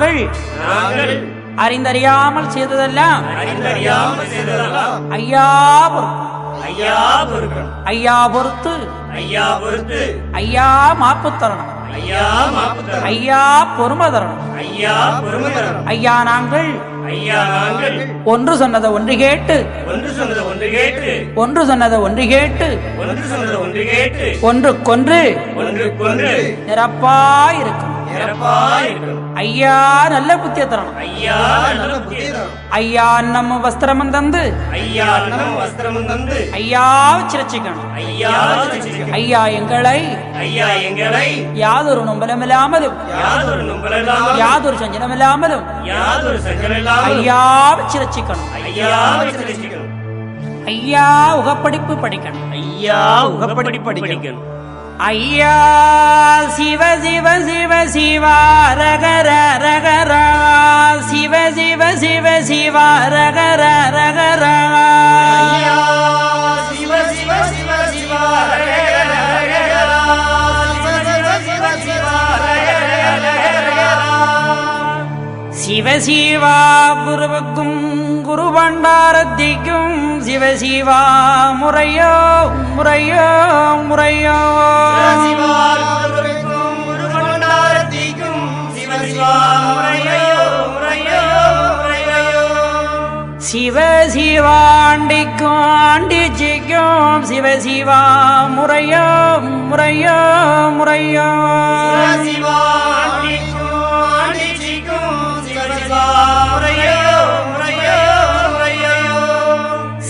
நாங்கள் அறிந்தறியாமல் செய்ததெல்லாம் ஐயா பொறுப்பு. ஐயா பொறுத்து. ஐயா பொறுத்து. ஐயா மாப்பு தரணும். ஐயா பொறுமை தரணும். ஐயா பொறுமை தரணும். ஐயா நாங்கள் ஒன்று சொன்னதை ஒன்று கேட்டு. ஒன்று சொன்னதை ஒன்று கேட்டு. ஒன்று சொன்னதை ஒன்று கேட்டு. ஒன்று சொன்னதை ஒன்று கேட்டு. ஒன்றுக்கொன்று ஒன்றுக்கொன்று நிரப்பா இருக்கும் சிறப்பா இருக்கணும் ஐயா நல்ல புத்திய தரணும். ஐயா நல்ல புத்தி தரணும். ஐயா நம்ம வஸ்திரமும் தந்து. ஐயா அன்னம் வஸ்திரமும் தந்து. ஐயா சிரச்சிக்கணும் ஐயா. ஐயா எங்களை. ஐயா எங்களை. யாதொரு நொம்பலமில்லாமலும். யாதொரு நும்பலாமல் யாதொரு சஞ்சலமில்லாமலும். யாதொரு சஞ்சலில்லாமல் ஐயா சிரச்சிக்கணும் ஐயா ரட்சிக்கணும். ஐயா உகப்படிப்பு படிக்கணும். ஐயா உகப்படி படிக்கணும். ஐயா சிவ சிவ சிவ சிவா ரகர ரகர சிவ சிவ சிவ சிவா ரகர ரகர சிவ சிவ சிவ சிவ ஹரே ஹரே சிவ சிவ சிவ சிவ ஹரே ஹரே சிவ சிவா குருவுக்கும் குரு பண்டாரத்திக்கும் சிவ சிவா முறையோ முறையோ முறையோ. சிவ சிவா முறையோ முறையோ முறையோ. சிவ சிவாண்டிக்கும் ஆண்டிச்சிக்கும் சிவ சிவா முறையோ முறையோ முறையோ. சிவ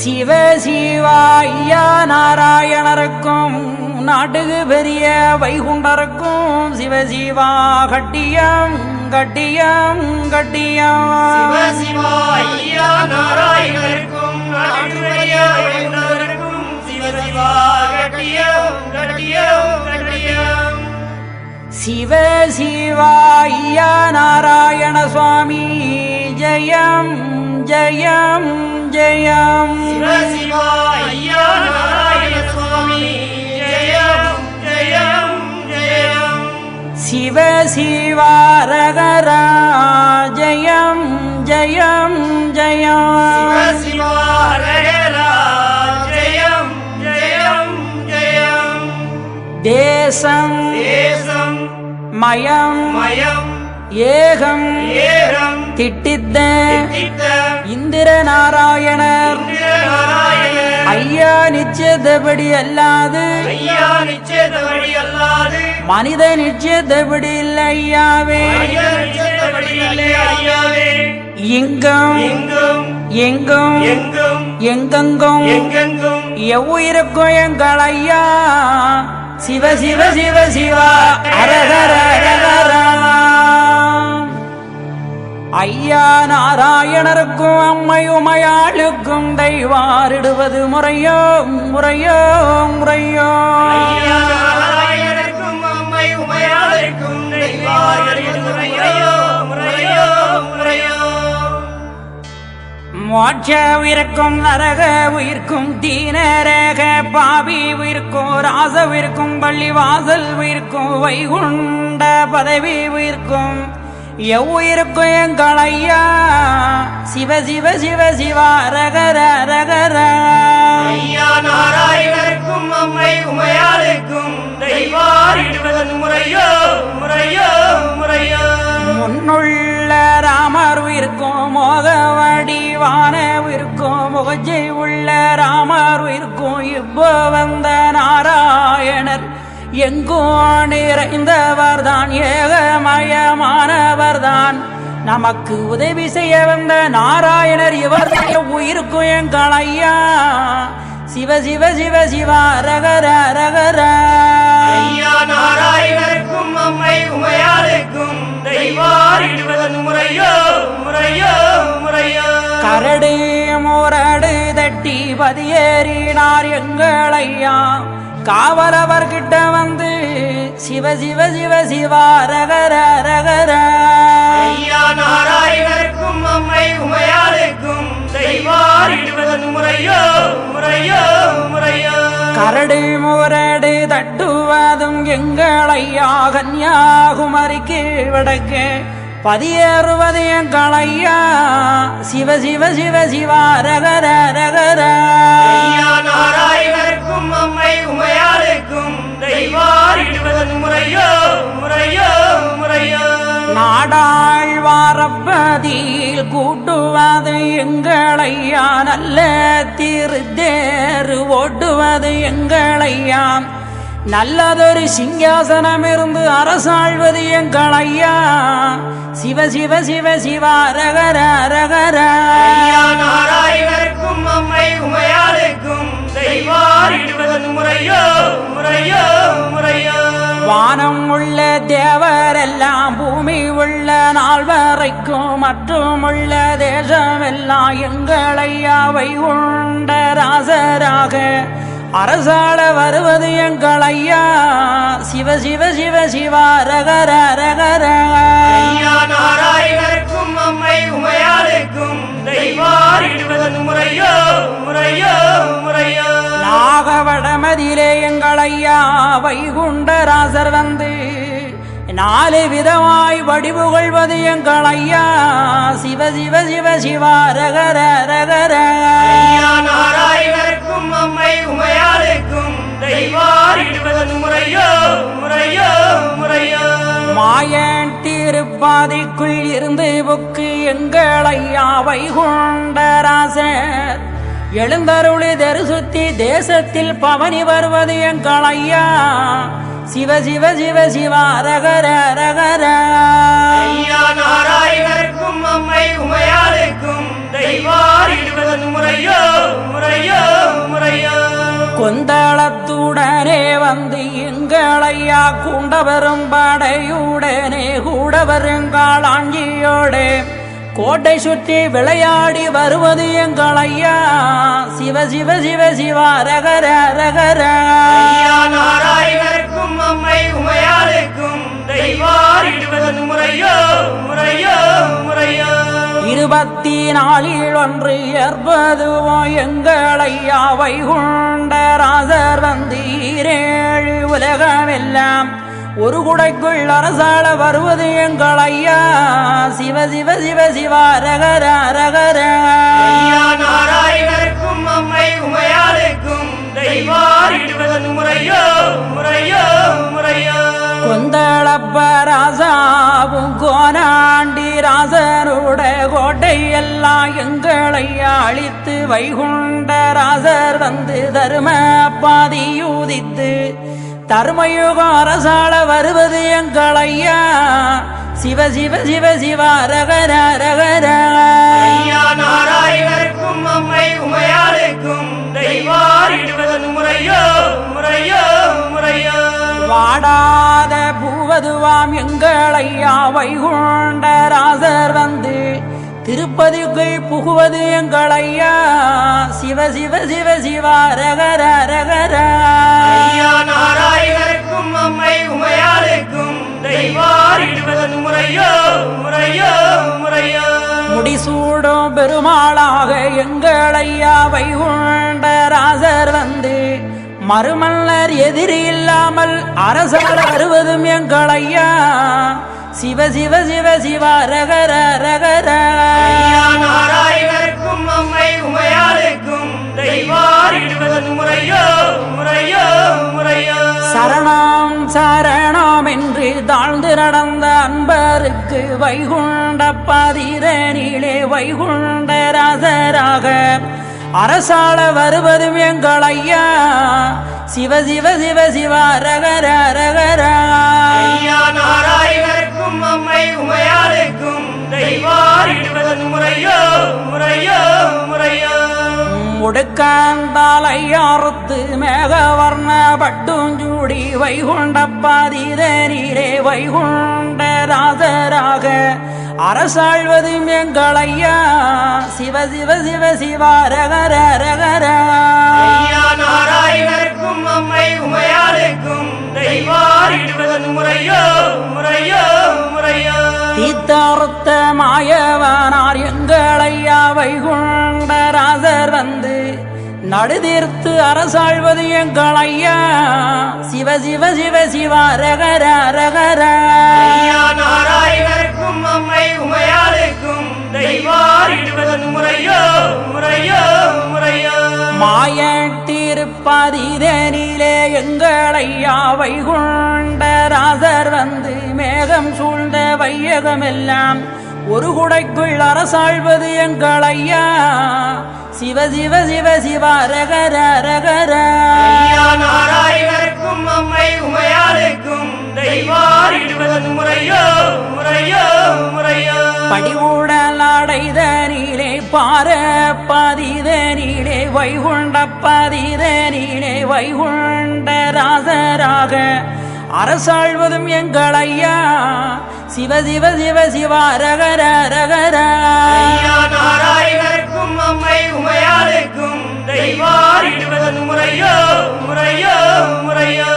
சிவ ஐயா நாராயணருக்கும் நாட்டுக்கு பெரிய வைகுண்டருக்கும் சிவ சிவா கட்டியம் கட்டியம் கட்டியம். சிவ சிவா ஐயா நாராயண சுவாமி ஜெயம் ஜெயம் ஜெயம் சிவ சிவா ரகரா ஜெயம் ஜெயம் ஜெயம் ஜெயம் தேசம் தேசம் மயம் மயம் ஏகம் ஏகம் திட்டித்த திட்ட இந்திர நாராயணர் ஐயா நிச்சயத்தபடி அல்லாது ஐயா நிச்சயத்தபடி அல்லாது மனித நிச்சயத்தபடி இல்லை ஐயாவே. எங்கும் எங்கும் எங்கெங்கும் எவ்வுயிருக்கும் எங்கள் ஐயா. சிவ சிவ சிவ சிவா. ஐயா நாராயணருக்கும் அம்மையுமையாளுக்கும் தெய்வாரிடுவது முறையோ முறையோ முறையோ. மோட்ச உயிர்க்கும் நரக உயிர்க்கும் தீனரக பாவி உயிர்க்கும் ராச உயிர்க்கும் பள்ளிவாசல் உயிர்க்கும் வைகுண்ட பதவி உயிர்க்கும். எவ்வுயிருக்கும் எங்கள் ஐயா? சிவ சிவ சிவ சிவா ரகர ரகர ஐயா நாராயணருக்கும் அம்மை உமையாளுக்கும் தெய்வாரிடுவதன் முறையோ? மோகவடி வான உயிர்க்கும் முகஜை உள்ள ராமர் உயிர்க்கும் இப்போ வந்த நாராயணர். எங்கோ நிறைந்தவர் தான் ஏகமயமானவர் தான் நமக்கு உதவி செய்ய வந்த நாராயணர் இவர் உயிருக்கும் எங்கள் ஐயா சிவ சிவ சிவ சிவா ரகர ரகரா. ஐயா நாராயணருக்கும் அம்மை உமையாளுக்கும் தெய்வாரிடுவதன் முறையோ முறையோ முறையோ. கரடு முரடு தட்டி பதியேறினார் எங்கள் ஐயா. காவலவர்கிட்ட வந்து சிவ சிவ சிவ சிவா ரகர ரகரா ஐயா நாராயணருக்கும் அம்மை உமையாளுக்கும் தெய்வாரிடுவதன் முறையோ முறையோ முறையோ. கரடு முரடு தட்டுவதும் எங்கள் ஐயா கன்யாகுமரிக்கு வடக்கு பதியேறுவது எங்கள் ஐயா. சிவ சிவ சிவ சிவா ரகர ரகர ஐயா நாராயணருக்கும் அம்மை உமையாளுக்கும் தெய்வாரிடுவதன் முறையோ முறையோ முறையோ. நாடாழ்வாரப்பதியில் கூட்டுவது எங்களையா நல்ல திருத்தேறு ஓட்டுவது எங்களையா நல்லதொரு சிங்காசனம் இருந்து அரசாழ்வது எங்களையா ஐயா சிவ சிவ சிவ சிவா ரகர நாராயணருக்கும் அம்மை உமையாளுக்கும் தெய்வாரிடுவதன் முறையோ முறையோ முறையோ. வானம் உள்ள தேவரெல்லாம் பூமி உள்ள நாள் வரைக்கும் மற்றும் உள்ள தேசமெல்லாம் எங்களையாவை உண்ட ராசராக. அரசாள வருவது எங்கள் ஐயா. சிவ சிவ சிவ சிவா ரகர ரகர நாராயணருக்கும் அம்மை உமையாளுக்கும் முறையோ முறையோ முறையோ. நாகவடமதிலே எங்கள் ஐயா வைகுண்டராசர் வந்து நாலு விதமாய் வடிவுகொள்வது எங்கள் ஐயா சிவ சிவ சிவ சிவா ரகர ரகர நாராயணருக்கும் அம்மை முறையோ முறையோ முறையோ. மாயன் திருப்பாதைக்குள் இருந்து புக்கு எங்கள் ஐயா வைகுண்டராசர். எழுந்தருளி தரிசுத்தி தேசத்தில் பவனி வருவது எங்கள் ஐயா சிவ சிவ சிவ சிவா ரகர ரகர ஐயா நாராயணருக்கும் அம்மை முறையோ முறையோ முறையோ. கொந்தளத்துடனே வந்து எங்களையா கூண்டவரும் படையுடனே கூட வருங்காளாஞ்சியோடு கோட்டை சுற்றி விளையாடி வருவது எங்களையா சிவ சிவ சிவ சிவா ரகர ரகர. ஐயா நாராயணருக்கும் அம்மை உமையாளுக்கும் முறையோ முறையோ முறையோ. இருபத்தி நாளில் ஒன்று ஏற்பதுவோ எங்களையா வைகுண்டராசர் வந்து ஈரேழு உலகமெல்லாம். ஒரு குடைக்குள் அரசாள வருவது எங்கள் ஐயா. சிவ சிவ சிவ சிவா ரகர ரகர நாராயணருக்கும் அம்மை உமையாளுக்கும் முறையோ முறையோ முறையோ. கொந்தளப்பராசாவும் கோனாண்டி ராசருட கோட்டை எல்லாம் எங்களை அழித்து வைகுண்டராசர் வந்து தரும பாதியூதித்து தர்மயுக அரசாள வருவது எங்கள் ஐயா. சிவ சிவ சிவ சிவா ரகர ரகர ஐயா நாராயணருக்கும் அம்மை உமையாளுக்கும் தெய்வாரிடுவதன் முறையோ முறையோ முறையோ. வாடாத பூவதுவாம் எங்களையா வைகுண்டராசர் வந்து திருப்பதிக்குள் புகுவது எங்களையா? சிவ சிவ சிவ சிவா ரகர ரகர ஐயா நாராயணருக்கும் அம்மை தெய்வாரிடுவதன் முறையோ முறையோ முறையோ. முடிசூடும் பெருமாளாக எங்களையா? வைகுண்டராசர் வந்து மறுமல்லர் எதிரி இல்லாமல் அரசாள வருவதும் எங்களையா? சிவ சிவ சிவ சிவா ரகர ரகர நாராயணருக்கும் அம்மை முறையோ முறையோ முறையோ. சரணம் சரணம் என்று தாழ்ந்து நடந்த அன்பருக்கு வைகுண்ட பதிரனிலே வைகுண்டராசராக அரசாள வருவதும் எங்கள் ஐயா. சிவ சிவ சிவ சிவா ரகர ரகர ஐயா நாராயணருக்கும் அம்மை உமையாளுக்கும் தெய்வாரிடுவதன் முறையோ முறையோ முறையோ. முடுக்காந்தாலையாறுத்து மேகவர்ண பட்டுஞ்சூடி வைகுண்ட பதிரனிலே வைகுண்டராசராக அரசாழ்வதும் எங்கள் ஐயா சிவ சிவ சிவ சிவா ரகர ரகர ஐயா நாராயணருக்கும் அம்மை உமையாளுக்கும் தெய்வாரிடுவதன் முறையோ முறையோ முறையோ. தீத்தார்த்த மாயவனார் எங்கள் வைகுண்டராசர் வந்து நடுதீர்த்து அரசாழ்வது எங்கள் ஐயா. சிவ சிவ சிவ சிவா ரகர ரகரா மாயட்டிருப்பதிதனிலே எங்களையா வைகுண்ட ராசர் வந்து மேகம் சூழ்ந்த வையகமெல்லாம் ஒரு குடைக்குள் அரசாழ்வது எங்களையா சிவ சிவ சிவ சிவ ரகர ரகர ஐயா நாராயணர்க்கும் அம்மை முறையோ முறையோ முறையோ. படிகூடலாடைதனிலே பார பதிதனிலே வைகுண்ட பதிதனிலே வைகுண்ட ராசராக. அரசாழ்வதும் எங்களையா சிவ சிவ சிவ சிவ ரகர ரகர ஐயா நாராயணர்க்கும் அம்மை தெய்வாரிடுவது முறையோ முறையோ முறையோ.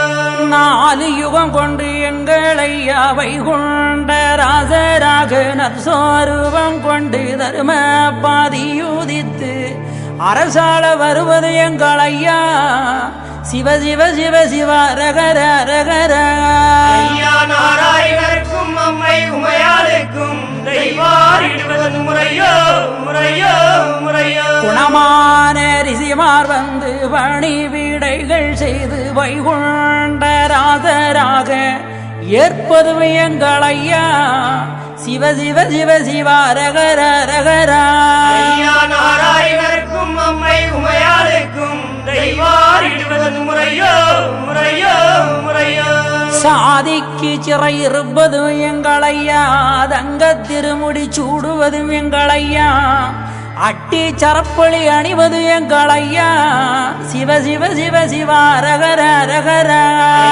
நாலு யுகம் கொண்டு எங்களையா வைகுண்ட ராசராக. நற்சோரூபம் கொண்டு தரும பாதியுதித்து அரசாள வருவது எங்களையா சிவ சிவ சிவ சிவ ரகர ரகர ஐயா நாராயணர்க்கும் அம்மை உமையாளுக்கும் முறையோ முறையோ குணமான ரிசிமார் வந்து பணி வீடைகள் செய்து வைகுண்ட ராசராக ஏற்பது எங்களையா சிவ சிவ சிவ சிவ ரகர ரகரா ஐயா அம்மை உமையாளுக்கும் தெய்வாரிடுவது முறையோ முறையோ முறையோ. சாதிக்கு சிறை இருப்பதும் எங்களையா தங்க திருமுடி சூடுவதும் எங்களையா அட்டி சரப்பொழி அணிவது எங்களையா சிவ சிவ சிவ சிவ ரகர ரகர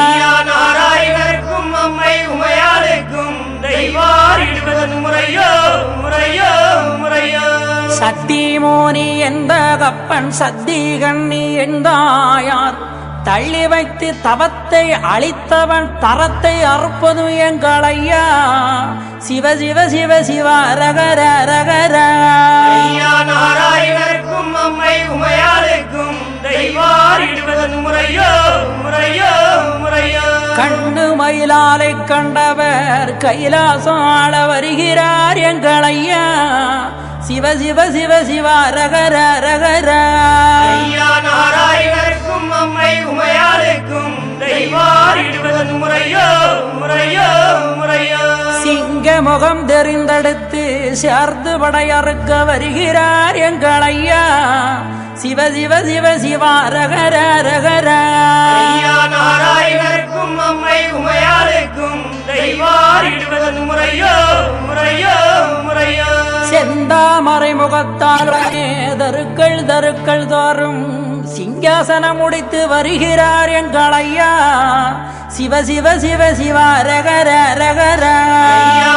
ஐயா நாராயணர்க்கும் அம்மை உமையாளுக்கும் தெய்வாரிடுவது முறையோ முறையோ முறையோ. சத்தி மோனி எந்த கப்பன் சத்தி கண்ணி எந்தாயார் தள்ளி வைத்து தவத்தை அழித்தவன் தரத்தை அறுப்பதும் எங்களையா. சிவ சிவ சிவ சிவ ரகர ரகர ஐயா நாராயணர்க்கும் அம்மை உமையாளுக்கும் முறையோ முறையோ முறையோ. கண்ணு மயிலாலை கண்டவர் கைலாசம் ஆள வருகிறார் எங்களையா. சிவ சிவ சிவ சிவ ரகர ரகர. ஐயா நாராயணர்க்கும் அம்மை உமையாளுக்கும் முறையோ முறையோ முறையோ. சிங்க முகம் தெரிந்தெடுத்து சேர்ந்து படையறுக்க வருகிறார் எங்களையா சிவ சிவ சிவ சிவ ரகர ரகர நாராயணர்க்கும் அம்மை உமையாளுக்கும் தெய்வாரிடுவது முறையோ முறையோ முறையோ. செந்தாமரை முகத்தால் தருக்கள் தருக்கள் தோறும். சிங்காசனம் முடித்து வருகிறார் எங்கள் ஐயா சிவ சிவ சிவ சிவ ரகர ரகர ஐயா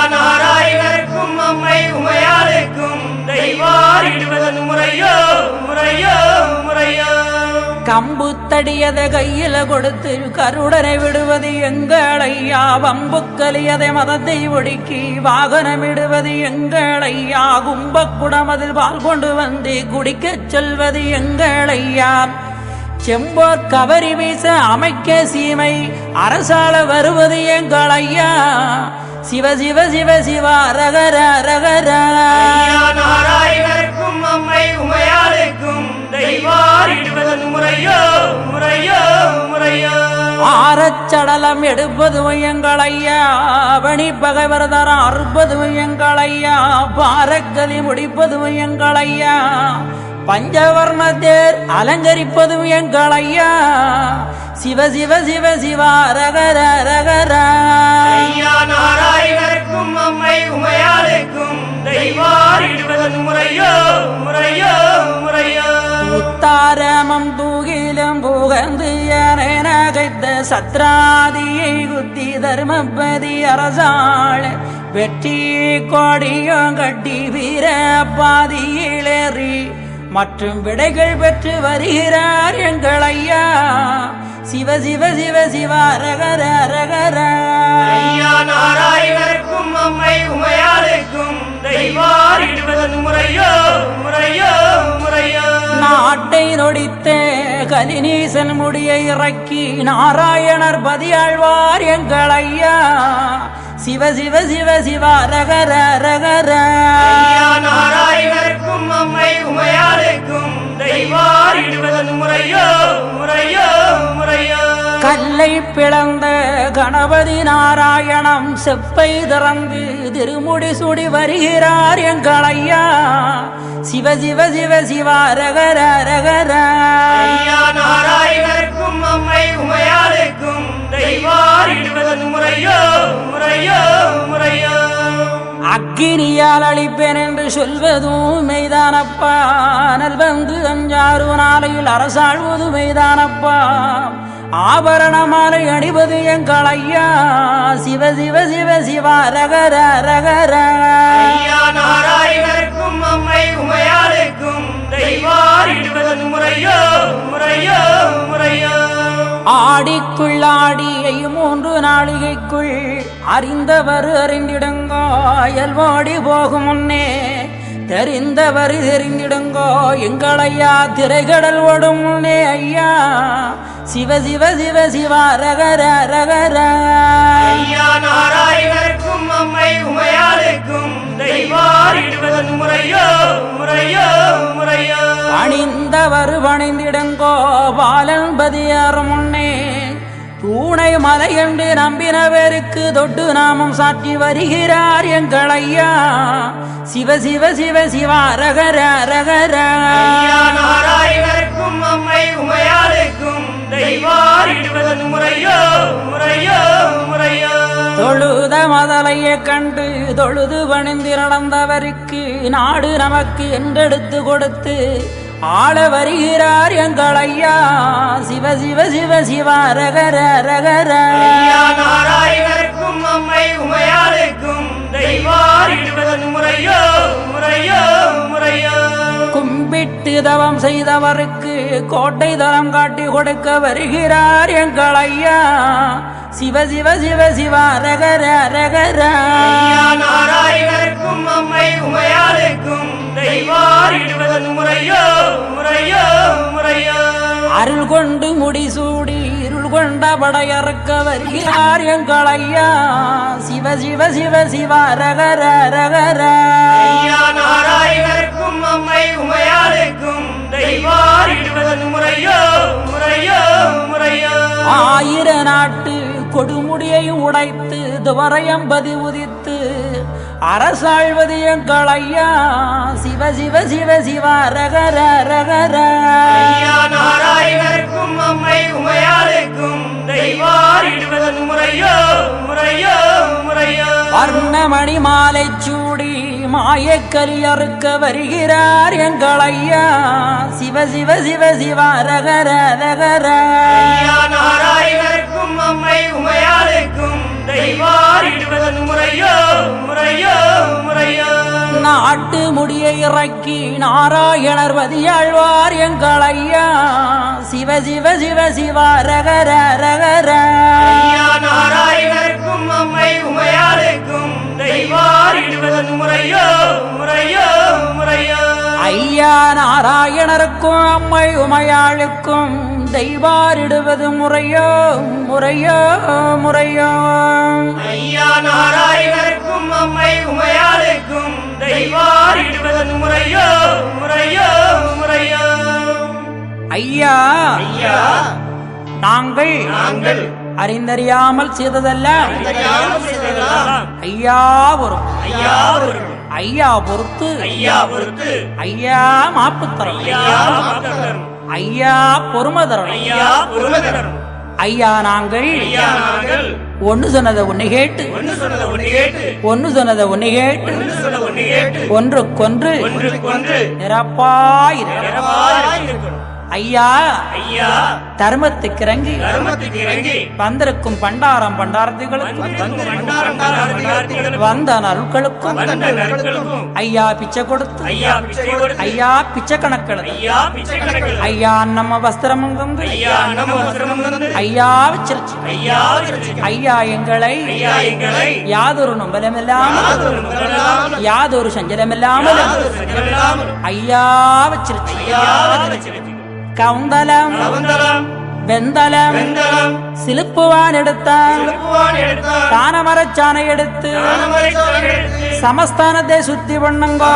அம்மை உமையாளுக்கும் முறையோ முறையோ. கம்பு தடியதை கையில கொடுத்து கருடனை விடுவது எங்களையா? வம்பு கலியதை மதத்தை ஒடுக்கி வாகனம் விடுவது எங்களையா? கும்பக்குடம் அதில் பால் கொண்டு வந்து குடிக்கச் சொல்வது எங்களையா? செம்போர் கவரி வீச அமைக்க சீமை அரசால வருவது எங்களையா? சிவ சிவ சிவ சிவ ரகர ரகர. ஐயா அம்மை உமையாளுக்கும் தெய்வாரிடுவது முறையோ முறையோ முறையோ. ஆரச்சடலம் எடுப்பது எங்களையா பகைவர் பகைவரதரம் அறுப்பது எங்களையா பாரக்கலி முடிப்பது எங்களையா பஞ்சவர்ண தேர் அலங்கரிப்பது எங்களையா சிவ சிவ சிவ சிவ ரகர ரகர ஐயா நாராயணர்க்கும் அம்மை உமையாளுக்கும் தெய்வாரிடுவது முறையோ முறையோ முறையோ. உத்தாரமம் தூகிலும் புகந்து என நகைத்த சத்ராதியை குத்தி தர்மபதி அரசாள. வெற்றி கொடியும் கட்டி வீர பாதியிலேறி மற்றும் விடைகள் பெற்று வருகிறார் எங்கள் ஐயா. சிவ சிவ சிவ சிவ ரகர ரகர ஐயா நாராயணருக்கும் அம்மை உமையாளுக்கும் முறையோ முறையோ முறையோ. நாட்டை நொடித்த கலினீசன் முடியை இறக்கி நாராயணர் பதியாழ்வார் எங்கள் ஐயா. சிவ சிவ சிவ சிவா ரகர ரகர ஐயா நாராயணருக்கும் அம்மை உமையாளுக்கும் தெய்வாரிடுவது முறையோ முறையோ முறையோ. கல்லை பிளந்த கணபதி நாராயணம் செப்பை திறந்து திருமுடி சுடி வருகிறார் எங்கள் ஐயா. சிவ சிவ சிவ சிவா ரகர ரகர ஐயா அக்கினியால் அழிப்பேன் என்று சொல்வதும் மெய்தானப்பா. அனல் வந்து அஞ்சாறு நாளையில் அரசாழ்வது மெய்தானப்பா. ஆபரண மாலை அணிவது எங்கள் ஐயா சிவ சிவ சிவ சிவா ரகர ரகர நாராயணருக்கும் அம்மை உமையாளுக்கும் முறையோ முறையோ முறையோ. ஆடிக்குள்ளாடியை மூன்று நாளிகைக்குள் அறிந்தவர் அறிந்திடுங்கோ வாடி போகும் முன்னே தெரிந்தவர் தெரிந்திடுங்கோ எங்கள் ஐயா திரைகடல் ஓடும் முன்னே ஐயா. சிவ சிவ சிவ சிவா ரகர ரகர. நாராயணருக்கும் அம்மை உமையாளுக்கும் முறையோ முறையோ முறையோ. பணிந்தவர் பணிந்திடுங்கோ பாலன்பதியார் முன்னே தூணை மலை என்று நம்பினவருக்கு தொட்டு நாமம் சாற்றி வருகிறார் எங்கள் ஐயா. சிவ சிவ சிவ சிவா ரகர ரகர நாராயணருக்கும் அம்மை முறையோ முறையோ முறையோ. தொழுத மதலையை கண்டு தொழுது பணிந்து நடந்தவருக்கு நாடு நமக்கு என்றெடுத்து கொடுத்து ஆள வருகிறார் எங்கள் ஐயா. சிவ சிவ சிவ சிவா ரகர ரகர நாராயணருக்கும் அம்மை உமையாளுக்கும் முறையோ முறையோ முறையோ. கும்பிட்டு தவம் செய்தவருக்கு கோட்டை தரம் காட்டி கொடுக்க வருகிறார் எங்கள் ஐயா. சிவ சிவ சிவ சிவா ரகர ரகர நாராயணருக்கும் அம்மை உமையாளுக்கும் தெய்வாரிடுவது முறையோ முறையோ முறையோ. அருள் கொண்டு முடிசூடி இருள் கொண்ட படையறுக்க வருகிறார் எங்கள் ஐயா. சிவ சிவ சிவ சிவா ரகர ரகர நாராயணருக்கும் அம்மை உமையாளுக்கும் தெய்வாரிடுவது முறையோ முறையோ முறையோ. ஆயிர நாட்டு கொடுமுடியை உடைத்து துவரையம்பதி உதித்து அரசாழ்வது எங்கள் ஐயா சிவ சிவ சிவ சிவா ரகர ரகர நாராயணருக்கும் அம்மை உமையாளுக்கும் தெய்வாரிடுவது முறையோ முறையோ முறையோ. வர்ணமணி மாலை சூடி மாயக்கலி அறுக்க வருகிறார் எங்கள் ஐயா சிவ சிவ சிவ சிவா ரகர ரகர நாராயணருக்கும் அம்மை உமையாளுக்கும் தெய்வாரிடுவது முறையோ முறையோ முறையோ. நாட்டு முடியை இறக்கி நாராயணர் வதியாழ்வார் எங்கள் ஐயா. சிவ சிவ சிவ சிவா ரகர ரகர ஐயா நாராயணருக்கும் அம்மை உமையாளுக்கும் தெய்வாரிடுவது முறையோ முறையோ முறையோ. ஐயா நாராயணருக்கும் அம்மை உமையாளுக்கும் தெய்வாரிடுவது முறையோ? முறையோ? முறையோ? ஐயா நாராயணருக்கும் அம்மை உமையாளுக்கும் தெய்வாரிடுவது முறையோ? முறையோ? முறையோ? ஐயா ஐயா நாங்கள் நாங்கள் அறிந்தறியாமல் செய்ததெல்லாம் ஐயா பொறுப்பு. ஐயா பொறுப்பு. ஐயா பொறுத்து. ஐயா பொறுத்து. ஐயா மாப்பு தரணும் ஐயா மாத்தரம் ஐயா பொறுமதரம் ஐயா நாங்கள் ஒன்னு சொன்னதை ஒன்னு கேட்டு. ஒன்னு சொன்னதை ஒன்னு கேட்டு. ஒன்றுக்கொன்று ஒன்றுக்கு ஒன்று நிரப்பாயிரு நிறமாயிருக்கணும். ஐயா ஐயா தர்மத்துக்கு இறங்கி தர்மத்துக்கு இறங்கி வந்திருக்கும் பண்டாரம் பண்டாரத்திகளுக்கும் வந்த நற்களுக்கும் ஐயா பிச்சை கொடுத்து ஐயா பிச்சை கொடுத்து ஐயா நம்ம வஸ்திரம் ஐயா வச்சிருச்சு ஐயா எங்களை ஐயா எங்களை யாதொரு நம்பலமில்லாமல் யாதொரு முதலாமல் யாதொரு ஐயா வச்சிருச்சு ஐயா வச்சிருச்சு. கவுந்தலம். கவுந்தலம். வெந்தலம். வெந்தலம். சிலுப்புவான் எடுத்தான் தானமரச்சானை எடுத்து சமஸ்தானத்தை சுத்தி பண்ணுங்கோ.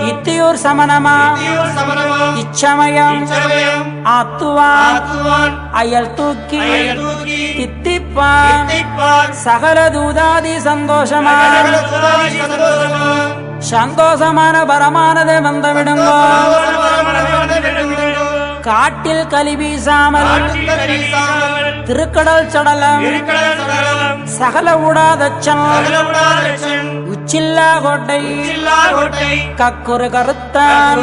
இத்தியூர் சமணமா. இச்சமயம். சமயம் ஆத்துவான். அயல் தூக்கி. தித்திப்பான். சகல தூதாதி சந்தோஷமா. சந்தோஷமான பரமானதை வந்து விடுங்கோ காட்டில் கலி வீசாமல் திருக்கடல் சடலம் சகல உடாதச்சம் உச்சில்லா கோட்டை கக்குரு கருத்தான்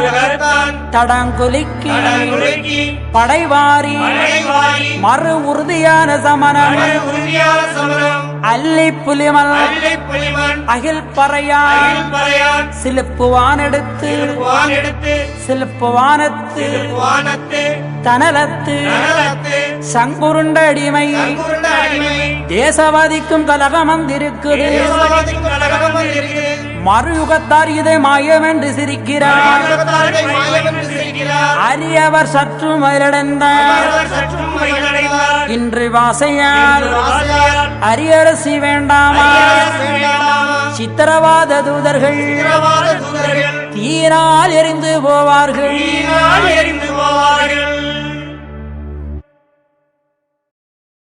தடங்குலுக்கி படைவாரி மறு உறுதியான சமணம் அல்லி புலிமல் அகில் பறையான் சிலுப்புவான் எடுத்து சிலுப்புவானத்து. தனலத்து. சங்குருண்ட அடிமை. தேசவாதிக்கும் கலகம் வந்திருக்குது மறுயுகத்தார் இதை மாயம் என்று சிரிக்கிறார். அரியவர் சற்று மயிலடைந்தார் இன்று வாசையால் அரியரசி வேண்டாமா? சித்திரவாத தூதர்கள் தீரால் எரிந்து போவார்கள்.